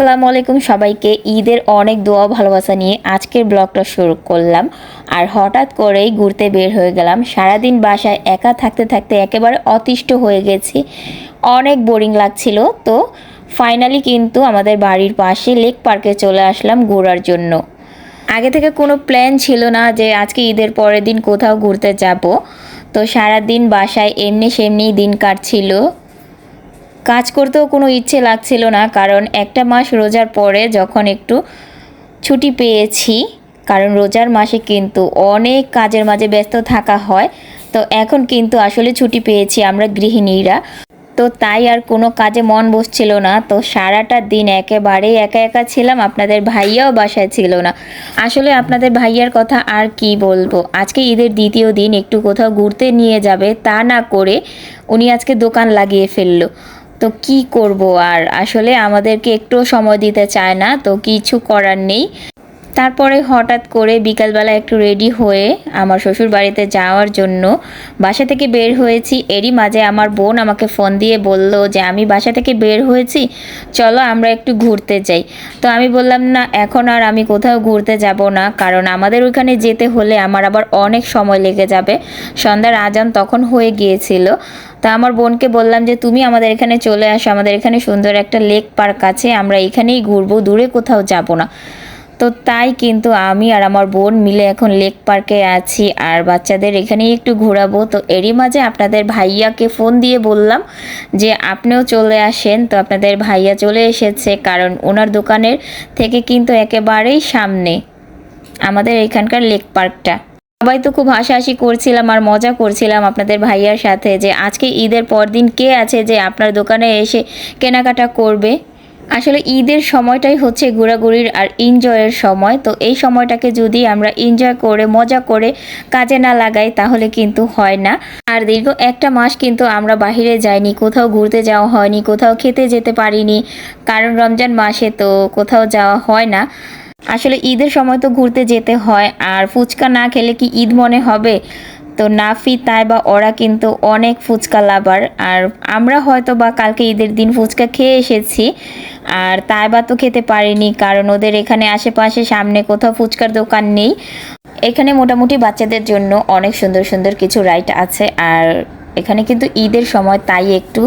আসসালামু আলাইকুম সবাইকে। ঈদের অনেক দোয়া ভালোবাসা নিয়ে আজকের ব্লগটা শুরু করলাম। আর হঠাৎ করেই ঘুরতে বের হয়ে গেলাম। সারাদিন বাসায় একা থাকতে থাকতে একেবারে অতিষ্ঠ হয়ে গেছি। অনেক বোরিং লাগছিল। তো ফাইনালি কিন্তু আমাদের বাড়ির পাশে লেক পার্কে চলে আসলাম ঘোরার জন্য। আগে থেকে কোনো প্ল্যান ছিল না যে আজকে ঈদের পরের দিন কোথাও ঘুরতে যাব। তো সারাদিন বাসায় এমনি সেমনি দিন কাটছিল। কাজ করতেও কোনো ইচ্ছে লাগছিল না, কারণ একটা মাস রোজার পরে যখন একটু ছুটি পেয়েছি, কারণ রোজার মাসে কিন্তু অনেক কাজের মাঝে ব্যস্ত থাকা হয়, তো এখন কিন্তু আসলে ছুটি পেয়েছি আমরা গৃহিণীরা। তো তাই আর কোনো কাজে মন বসছিল না, তো সারাটা দিন একেবারেই একা একা ছিলাম, আপনাদের ভাইয়াও বাসায় ছিল না। আসলে আপনাদের ভাইয়ার কথা আর কি বলব? আজকে ঈদের দ্বিতীয় দিন, একটু কোথাও ঘুরতে নিয়ে যাবে তা না করে উনি আজকে দোকান লাগিয়ে ফেলল। তো কি করব? আর আসলে আমাদেরকে একটু সময় দিতে চায় না, তো কিছু করার নেই। তারপরে হঠাৎ করে বিকালবেলা একটু রেডি হয়ে আমার শ্বশুর বাড়িতে যাওয়ার জন্য বাসা থেকে বের হয়েছি। এরই মাঝে আমার বোন আমাকে ফোন দিয়ে বলল যে, আমি বাসা থেকে বের হয়েছি, চলো আমরা একটু ঘুরতে যাই। তো আমি বললাম, না, এখন আর আমি কোথাও ঘুরতে যাব না, কারণ আমাদের ওইখানে যেতে হলে আমার আবার অনেক সময় লেগে যাবে। সন্ধ্যার আজান তখন হয়ে গিয়েছিল। তা আমার বোনকে বললাম যে, তুমি আমাদের এখানে চলে আসো, আমাদের এখানে সুন্দর একটা লেক পার্ক আছে, আমরা এখানেই ঘুরবো, দূরে কোথাও যাব না। তো তাই কিন্তু আমি আর আমার বোন মিলে এখন লেক পার্কে আছি আর বাচ্চাদের এখানেই একটু ঘোরাবো। তো এরই মাঝে আপনাদের ভাইয়াকে ফোন দিয়ে বললাম যে আপনিও চলে আসেন। তো আপনাদের ভাইয়া চলে এসেছে কারণ ওনার দোকানের থেকে কিন্তু একেবারেই সামনে আমাদের এখানকার লেক পার্কটা। সবাই তো খুব হাসাহাসি করছিলাম আর মজা করছিলাম আপনাদের ভাইয়ার সাথে যে আজকে ঈদের পর দিন কে আছে যে আপনার দোকানে এসে কেনাকাটা করবে? আসলে ঈদের সময়টাই হচ্ছে ঘোরাঘুরির আর এনজয়ের সময়। তো এই সময়টাকে যদি আমরা এনজয় করে, মজা করে কাজে না লাগাই, তাহলে কিন্তু হয় না। আর দীর্ঘ একটা মাস কিন্তু আমরা বাহিরে যাইনি, কোথাও ঘুরতে যাওয়া হয়নি, কোথাও খেতে যেতে পারিনি। কারণ রমজান মাসে তো কোথাও যাওয়া হয় না। আসলে ঈদের সময় তো ঘুরতে যেতে হয়, আর ফুচকা না খেলে কি ঈদ মনে হবে? তো নাফি, তাই বা ওরা কিন্তু অনেক ফুচকা লাভার। আর আমরা হয়তো বা কালকে ঈদের দিন ফুচকা খেয়ে এসেছি, আর তাই বা তো খেতে পারিনি, কারণ ওদের এখানে আশেপাশে সামনে কোথাও ফুচকার দোকান নেই। এখানে মোটামুটি বাচ্চাদের জন্য অনেক সুন্দর সুন্দর কিছু রাইড আছে, আর এখানে কিন্তু ঈদের সময় তাই একটু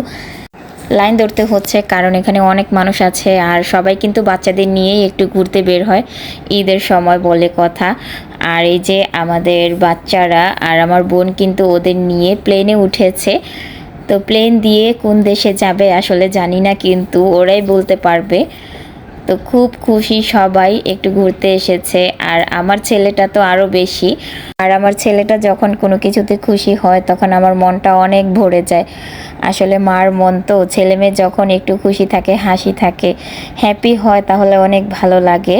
লাইন ধরতে হচ্ছে, কারণ এখানে অনেক মানুষ আছে, আর সবাই কিন্তু বাচ্চাদের নিয়েই একটু ঘুরতে বের হয় ঈদের সময় বলে কথা। আর এই যে আমাদের বাচ্চারা আর আমার বোন কিন্তু ওদের নিয়ে প্লেনে উঠেছে। তো প্লেন দিয়ে কোন দেশে যাবে আসলে জানি না, কিন্তু ওরাই বলতে পারবে। তো খুব খুশি সবাই একটু ঘুরতে এসেছে। আর আমার ছেলেটা তো আরও বেশি। আর আমার ছেলেটা যখন কোনো কিছুতে খুশি হয়, তখন আমার মনটা অনেক ভরে যায়। আসলে মার মন তো ছেলে মেয়ে যখন একটু খুশি থাকে, হাসি থাকে হ্যাপি হয়, তাহলে অনেক ভালো লাগে।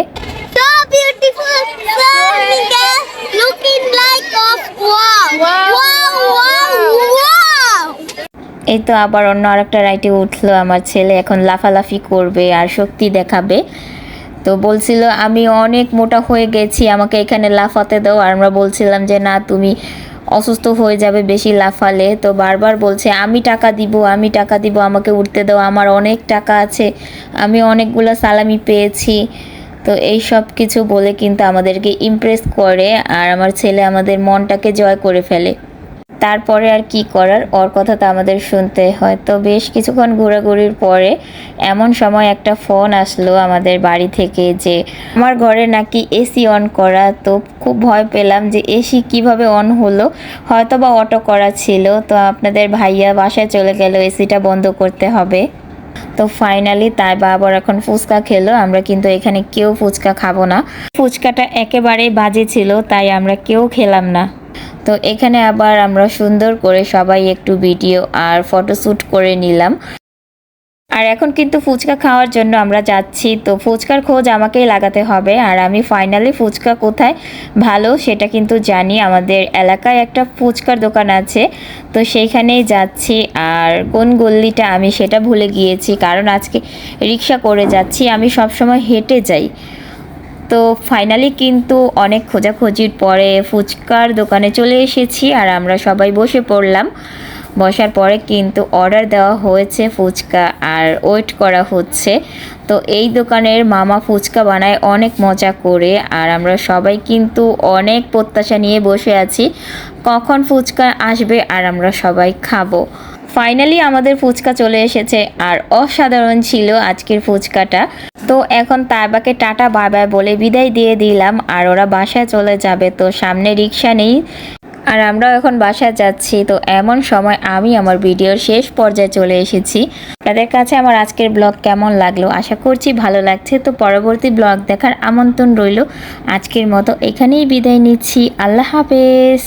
এই তো আবার অন্য আরেকটা রাইটে উঠল, আমার ছেলে এখন লাফালাফি করবে আর শক্তি দেখাবে। তো বলছিল, আমি অনেক মোটা হয়ে গেছি, আমাকে এখানে লাফাতে দাও। আর আমরা বলছিলাম যে, না, তুমি অসুস্থ হয়ে যাবে বেশি লাফালে। তো বারবার বলছে, আমি টাকা দিব, আমি টাকা দিব, আমাকে উঠতে দাও, আমার অনেক টাকা আছে, আমি অনেকগুলো সালামি পেয়েছি। তো এই সব কিছু বলে কিন্তু আমাদেরকে ইমপ্রেস করে আর আমার ছেলে আমাদের মনটাকে জয় করে ফেলে। তারপরে আর কি করার? ওর কথা তো আমাদের শুনতে হয়। তো বেশ কিছুক্ষণ ঘোরাঘুরির পরে এমন সময় একটা ফোন আসলো আমাদের বাড়ি থেকে যে, আমার ঘরে নাকি এসি অন করা। তো খুব ভয় পেলাম যে এসি কীভাবে অন হলো? হয়তো বা অটো করা ছিল। তো আপনাদের ভাইয়া বাসায় চলে গেল। এসিটা বন্ধ করতে হবে। তো ফাইনালি তাই বাবার এখন ফুচকা খেলো, আমরা কিন্তু এখানে কেউ ফুচকা খাব না। ফুচকাটা একেবারেই বাজে ছিল, তাই আমরা কেউ খেলাম না। তো এখানে আবার আমরা সুন্দর করে সবাই একটু ভিডিও আর ফটোশ্যুট করে নিলাম। আর এখন কিন্তু ফুচকা খাওয়ার জন্য আমরা যাচ্ছি। তো ফুচকার খোঁজ আমাকেই লাগাতে হবে। আর আমি ফাইনালি ফুচকা কোথায় ভালো সেটা কিন্তু জানি। আমাদের এলাকায় একটা ফুচকার দোকান আছে। তো সেইখানেই যাচ্ছি। আর কোন গল্লিটা আমি সেটা ভুলে গিয়েছি। কারণ আজকে রিক্সা করে যাচ্ছি। আমি সবসময় হেঁটে যাই। তো ফাইনালি কিন্তু অনেক খোঁজাখুঁজির পরে ফুচকার দোকানে চলে এসেছি। আর আমরা সবাই বসে পড়লাম। বসার পরে কিন্তু অর্ডার দেওয়া হয়েছে ফুচকা আর ওয়েট করা হচ্ছে। তো এই দোকানের মামা ফুচকা বানায় অনেক মজা করে আর আমরা সবাই কিন্তু অনেক প্রত্যাশা নিয়ে বসে আছি কখন ফুচকা আসবে আর আমরা সবাই খাব। ফাইনালি আমাদের ফুচকা চলে এসেছে আর অসাধারণ ছিল আজকের ফুচকাটা। তো এখন তাইবাকে টাটা বাই বলে বিদায় দিয়ে দিলাম আর ওরা বাসায় চলে যাবে, তো সামনে রিক্সা নেই। আর আমরাও এখন বাসায় যাচ্ছি। তো এমন সময় আমি আমার ভিডিওর শেষ পর্যায়ে চলে এসেছি। তাদের কাছে আমার আজকের ব্লগ কেমন লাগল? আশা করছি ভালো লাগছে। তো পরবর্তী ব্লগ দেখার আমন্ত্রণ রইল। আজকের মতো এখানেই বিদায় নিচ্ছি। আল্লাহ হাফেজ।